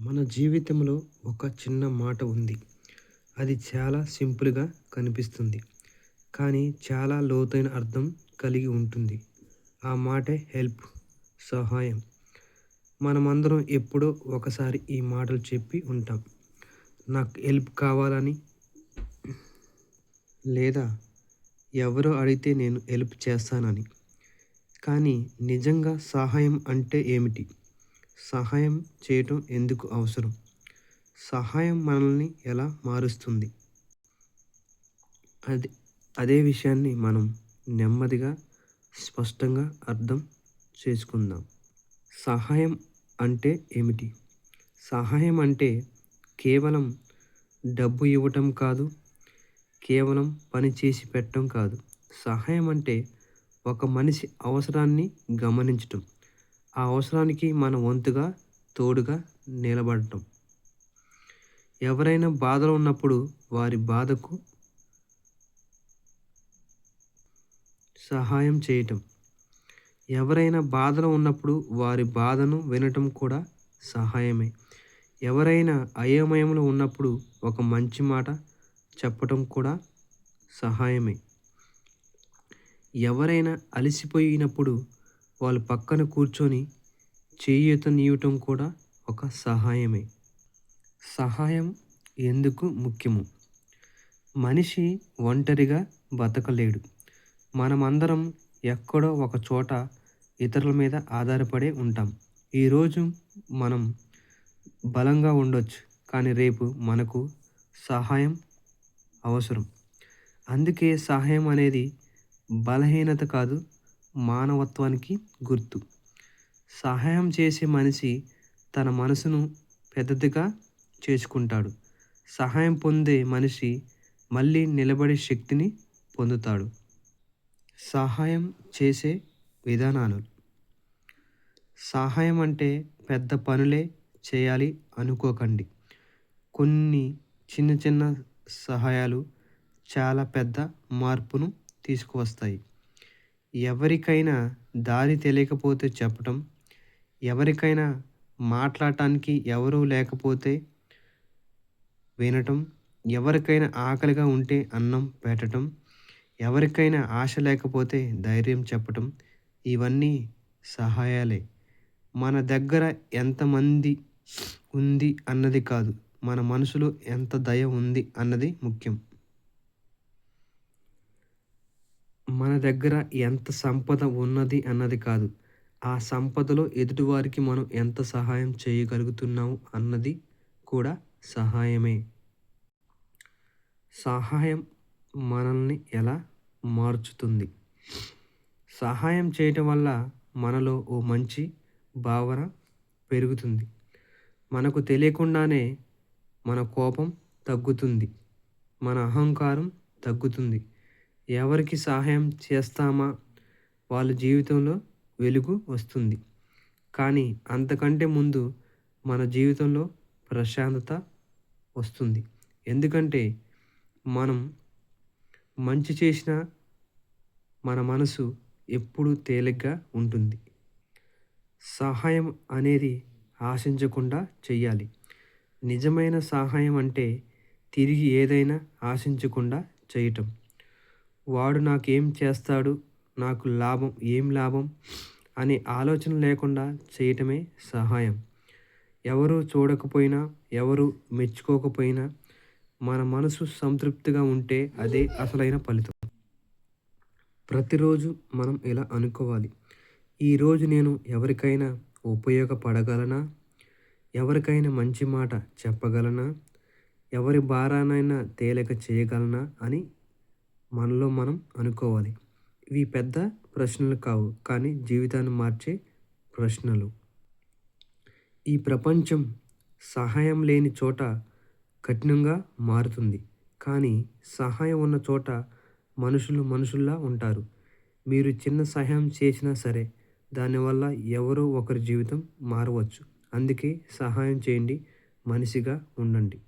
మన జీవితంలో ఒక చిన్న మాట ఉంది. అది చాలా సింపుల్గా కనిపిస్తుంది. కానీ చాలా లోతైన అర్థం కలిగి ఉంటుంది. ఆ మాటే హెల్ప్ సహాయం. మనమందరం ఎప్పుడో ఒకసారి ఈ మాటలు చెప్పి ఉంటాం. నాకు హెల్ప్ కావాలని లేదా ఎవరో అడిగితే నేను హెల్ప్ చేస్తానని. కానీ నిజంగా సహాయం అంటే ఏమిటి? సహాయం చేయటం ఎందుకు అవసరం? సహాయం మనల్ని ఎలా మారుస్తుంది? అది అదే విషయాన్ని మనం నెమ్మదిగా స్పష్టంగా అర్థం చేసుకుందాం. సహాయం అంటే ఏమిటి? సహాయం అంటే కేవలం డబ్బు ఇవ్వటం కాదు కేవలం పని చేసి పెట్టడం కాదు. సహాయం అంటే ఒక మనిషి అవసరాన్ని గమనించటం. ఆ అవసరానికి మన వంతుగా తోడుగా నిలబడటం ఎవరైనా బాధలో ఉన్నప్పుడు వారి బాధకు సహాయం చేయటం. ఎవరైనా బాధలో ఉన్నప్పుడు వారి బాధను వినటం కూడా సహాయమే. ఎవరైనా అయోమయంలో ఉన్నప్పుడు ఒక మంచి మాట చెప్పటం కూడా సహాయమే. ఎవరైనా అలసిపోయినప్పుడు వాళ్ళు పక్కన కూర్చొని చేయూతనివ్వటం కూడా ఒక సహాయమే. సహాయం ఎందుకు ముఖ్యము? మనిషి ఒంటరిగా బతకలేడు. మనమందరం ఎక్కడో ఒక చోట ఇతరుల మీద ఆధారపడే ఉంటాం. ఈరోజు మనం బలంగా ఉండొచ్చు కానీ రేపు మనకు సహాయం అవసరం. అందుకే సహాయం అనేది బలహీనత కాదు మానవత్వానికి గుర్తు. సహాయం చేసే మనిషి తన మనసును పెద్దదిగా చేసుకుంటాడు. సహాయం పొందే మనిషి మళ్ళీ నిలబడే శక్తిని పొందుతాడు. సహాయం చేసే విధానాలు. సహాయం అంటే పెద్ద పనులే చేయాలి అనుకోకండి. కొన్ని చిన్న చిన్న సహాయాలు చాలా పెద్ద మార్పును తీసుకువస్తాయి. ఎవరికైనా దారి తెలియకపోతే చెప్పటం ఎవరికైనా మాట్లాడటానికి ఎవరూ లేకపోతే వినటం ఎవరికైనా ఆకలిగా ఉంటే అన్నం పెట్టడం ఎవరికైనా ఆశ లేకపోతే ధైర్యం చెప్పటం ఇవన్నీ సహాయాలే. మన దగ్గర ఎంతమంది ఉంది అన్నది కాదు మన మనసులో ఎంత దయ ఉంది అన్నది ముఖ్యం. మన దగ్గర ఎంత సంపద ఉన్నది అన్నది కాదు. ఆ సంపదలో ఎదుటివారికి మనం ఎంత సహాయం చేయగలుగుతున్నాము అన్నది కూడా సహాయమే. సహాయం మనల్ని ఎలా మార్చుతుంది? సహాయం చేయటం వల్ల మనలో ఓ మంచి భావన పెరుగుతుంది. మనకు తెలియకుండానే మన కోపం తగ్గుతుంది. మన అహంకారం తగ్గుతుంది. ఎవరికి సహాయం చేస్తామా? వాళ్ళ జీవితంలో వెలుగు వస్తుంది. కానీ అంతకంటే ముందు మన జీవితంలో ప్రశాంతత వస్తుంది. ఎందుకంటే మనం మంచి చేసిన మన మనసు ఎప్పుడూ తేలిగ్గా ఉంటుంది. సహాయం అనేది ఆశించకుండా చెయ్యాలి. నిజమైన సహాయం అంటే తిరిగి ఏదైనా ఆశించకుండా చేయటం. వాడు నాకేం చేస్తాడు? నాకు లాభం ఏం లాభం? అనే ఆలోచన లేకుండా చేయటమే సహాయం. ఎవరు చూడకపోయినా ఎవరు మెచ్చుకోకపోయినా మన మనసు సంతృప్తిగా ఉంటే అదే అసలైన ఫలితం. ప్రతిరోజు మనం ఇలా అనుకోవాలి? ఈరోజు నేను ఎవరికైనా ఉపయోగపడగలనా? ఎవరికైనా మంచి మాట చెప్పగలనా? ఎవరి భారానైనా తేలిక చేయగలనా? అని మనలో మనం అనుకోవాలి. ఇవి పెద్ద ప్రశ్నలు కావు కానీ జీవితాన్ని మార్చే ప్రశ్నలు. ఈ ప్రపంచం సహాయం లేని చోట కఠినంగా మారుతుంది కానీ సహాయం ఉన్న చోట మనుషులు మనుషుల్లా ఉంటారు. మీరు చిన్న సహాయం చేసినా సరే దానివల్ల ఎవరో ఒకరి జీవితం మారవచ్చు. అందుకే సహాయం చేయండి మనిషిగా ఉండండి.